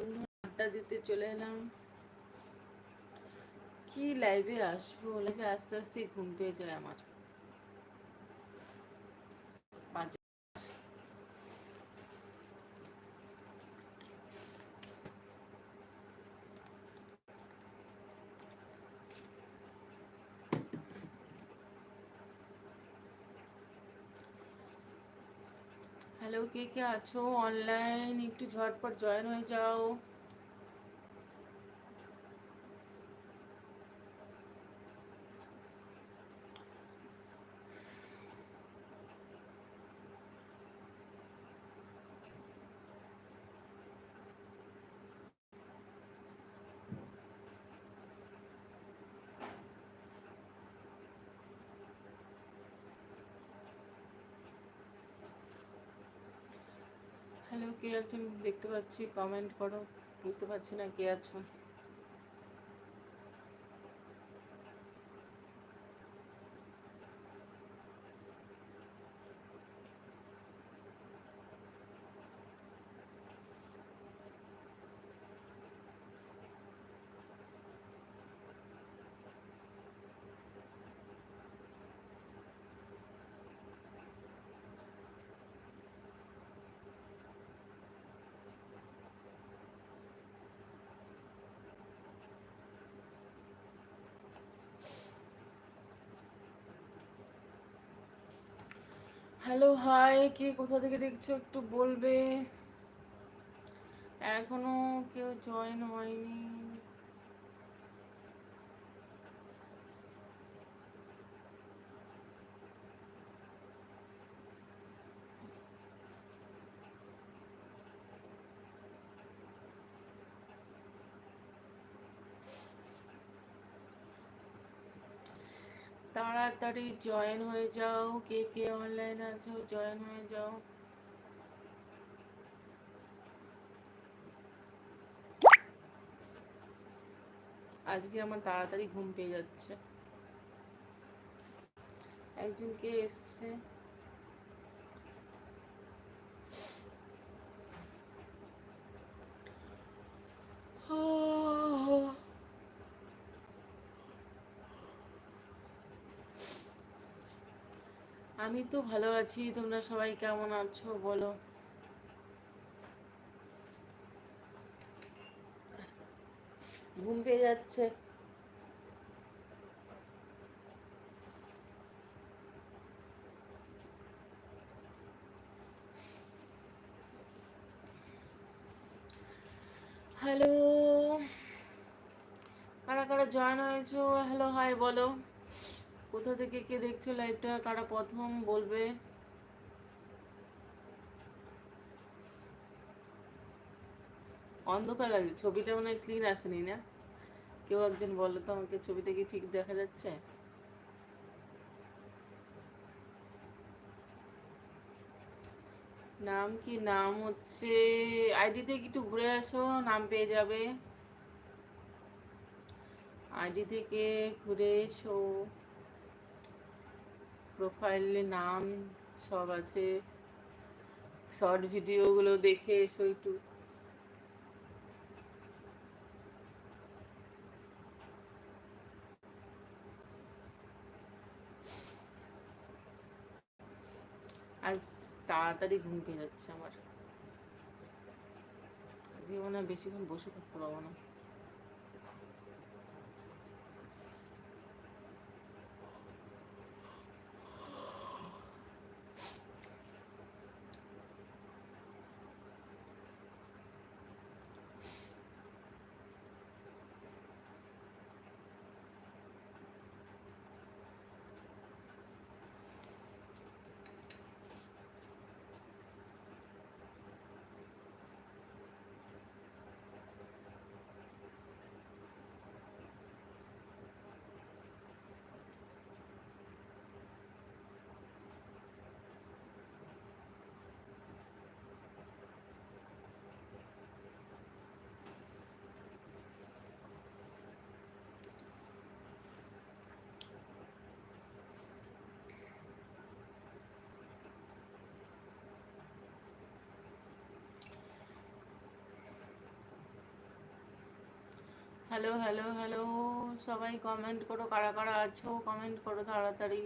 বন্ধু আড্ডা দিতে চলে এলাম। কি লাইভে আসব? লাইভে আস্তে আস্তে ঘুম পেয়ে যায় আমার। হ্যালো কে কে আছো? অনলাইন একটু ঝটপট জয়েন হয়ে যাও হ্যালো কে একজন দেখতে পাচ্ছি কমেন্ট করো বুঝতে পারছি না কে আছো। হ্যালো হাই কে কোথা থেকে দেখছ? একটু বলবে। এখনও কেউ জয়েন হয়নি। তাড়াতাড়ি জয়েন হয়ে যাও, কে কে অনলাইন আছো জয়েন হয়ে যাও। আজকে আমার তাড়াতাড়ি ঘুম পেয়ে যাচ্ছে। একজন কে এসছে? আমি তো ভালো আছি, তোমরা সবাই কেমন আছো বলো? ঘুম পেয়ে যাচ্ছে। হ্যালো কারা কারা জয়েন হয়েছো? হ্যালো হাই বলো। কোথা থেকে কে দেখছ লাইভটা কারা প্রথম বলবে? অন্ধকার লাগছে, ছবিটা মনে হয় ক্লিন আসেনি না? কেউ একজন বলো তো আমাকে, ছবিটা কি ঠিক দেখা যাচ্ছে? নাম কি? নাম হচ্ছে আইডিতে একটু ঘুরে আসো, নাম পেয়ে যাবে। আইডি থেকে ঘুরে এসো। প্রোফাইলে নাম সব আছে। শর্ট ভিডিওগুলো দেখে এসো একটু। আজ তাড়াতাড়ি ঘুম পেয়ে যাচ্ছে আমার। আজকে মনে হয় বেশিক্ষণ বসে থাকতে পারব না। হ্যালো হ্যালো হ্যালো সবাই কমেন্ট করো, কারা কারা আছো? কমেন্ট করো তাড়াতাড়ি।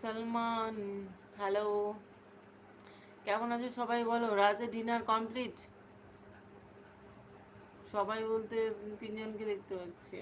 সালমান হ্যালো কেমন আছো সবাই বলো? রাতে ডিনার কমপ্লিট সবাই বলতে তিনজনকে দেখতে পাচ্ছি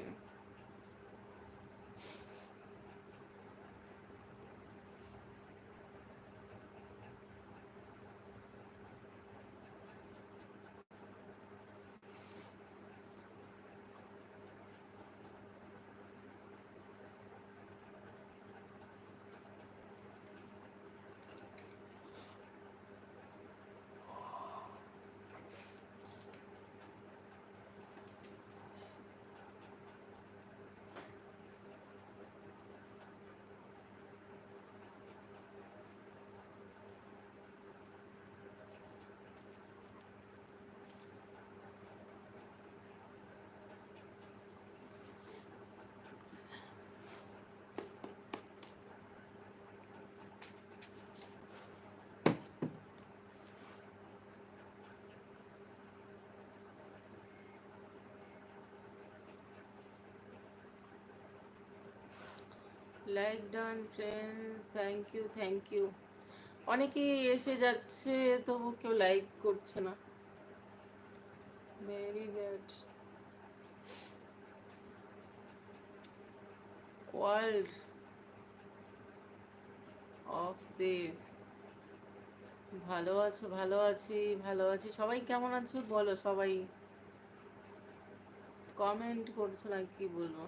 like done friends thank you thank you অনেকেই এসে যাচ্ছে, তবু কেউ লাইক করছে না। Very bad world of Dev ভালো আছো, ভালো আছি ভালো আছি। সবাই কেমন আছো? বলো সবাই। কমেন্ট করছ না, কি বলব?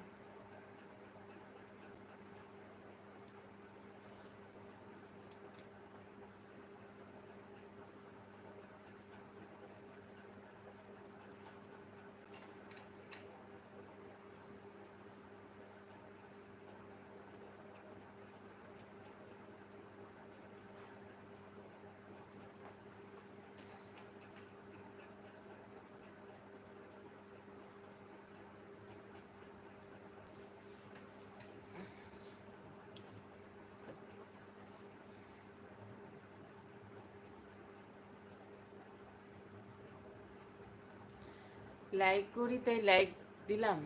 লাইক করি, তাই লাইক দিলাম।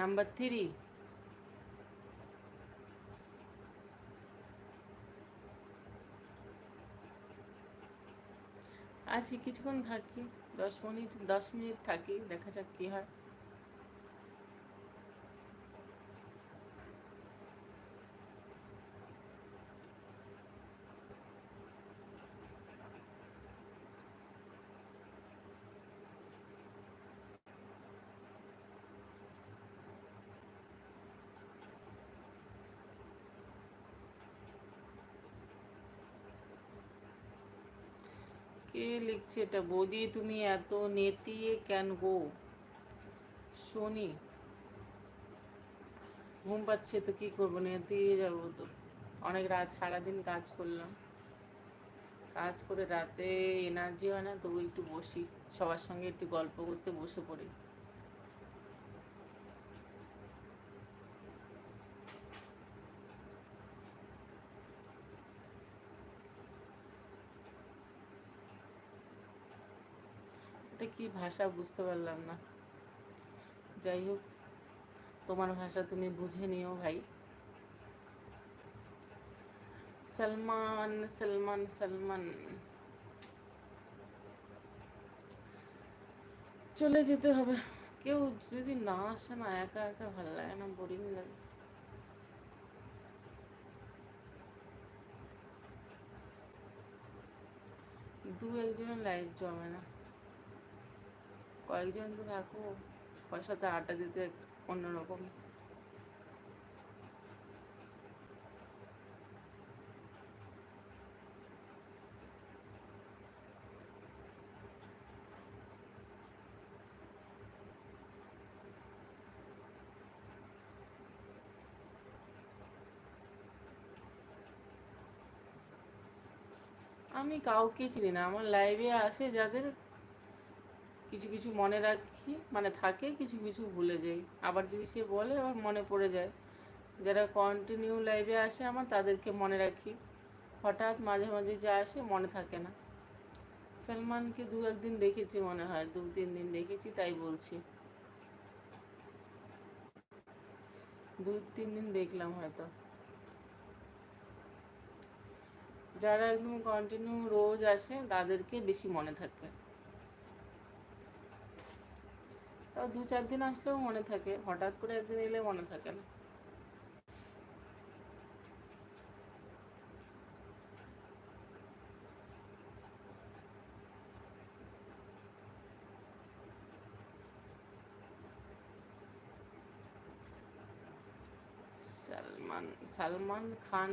নাম্বার থ্রি আছি, কিছুক্ষণ থাকি, দশ মিনিট দশ মিনিট থাকি, দেখা যাক কি হয়। কে লিখছে এটা? বৌদি, তুমি এত নেতিয়ে কেন গো? শনি ঘুম পাচ্ছে তো কি করব? নেতিয়ে যাব তো। অনেক রাত, সারাদিন কাজ করলাম। কাজ করে রাতে এনার্জি হয় না, তবু একটু বসি। সবার সঙ্গে একটু গল্প করতে বসে পড়ি। এটা কি ভাষা বুঝতে পারলাম না। যাই হোক, তোমার ভাষা তুমি বুঝে নিও ভাই। সলমান সলমান সলমান। চলে যেতে হবে। কেউ যদি না আসে না, একা একা ভালো লাগে না বোরিং লাগে। দু একজনের লাইফ জমে না। কয়েকজন তো থাকো সাথে আড্ডা দিতে অন্যরকম। আমি কাউকে চিনি না, আমার লাইভে আসে যাদের কিছু কিছু মনে রাখি মানে থাকে, কিছু কিছু ভুলে যাই। আবার যদি সে বলে, আবার মনে পড়ে যায়। যারা কন্টিনিউ লাইভে আসে আমার, তাদেরকে মনে রাখি। হঠাৎ মাঝে মাঝে যা আসে, মনে থাকে না। সালমানকে দু একদিন দেখেছি মনে হয়, দু তিন দিন দেখেছি, তাই বলছি। দু তিন দিন দেখলাম হয়তো। যারা একদম কন্টিনিউ রোজ আসে, তাদেরকে বেশি মনে থাকে। দু চার দিন আসলেও মনে থাকে। হঠাৎ করে একদিন এলে মনে থাকে না। সালমান সালমান খান